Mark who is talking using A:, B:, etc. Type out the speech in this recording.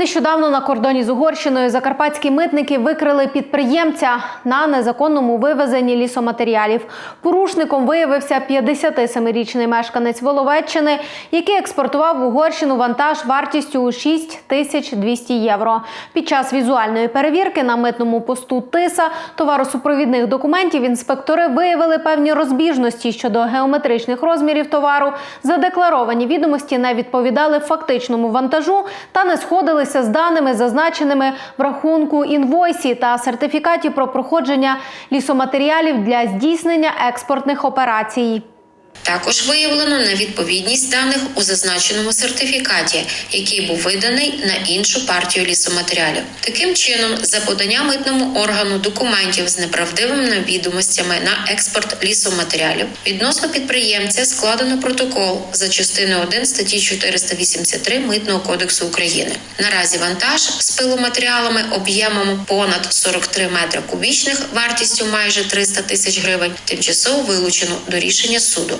A: Нещодавно на кордоні з Угорщиною закарпатські митники викрили підприємця на незаконному вивезенні лісоматеріалів. Порушником виявився 57-річний мешканець Воловеччини, який експортував в Угорщину вантаж вартістю у 6 тисяч 200 євро. Під час візуальної перевірки на митному посту Тиса товаросупровідних документів інспектори виявили певні розбіжності щодо геометричних розмірів товару. Задекларовані відомості не відповідали фактичному вантажу та не сходилися з даними, зазначеними в рахунку інвойсі та сертифікаті про проходження лісоматеріалів для здійснення експортних операцій.
B: Також виявлено невідповідність даних у зазначеному сертифікаті, який був виданий на іншу партію лісоматеріалів. Таким чином, за подання митному органу документів з неправдивими відомостями на експорт лісоматеріалів відносно підприємця складено протокол за частиною 1 статті 483 Митного кодексу України. Наразі вантаж з пиломатеріалами об'ємом понад 43 метри кубічних вартістю майже 300 тисяч гривень тимчасово вилучено до рішення суду.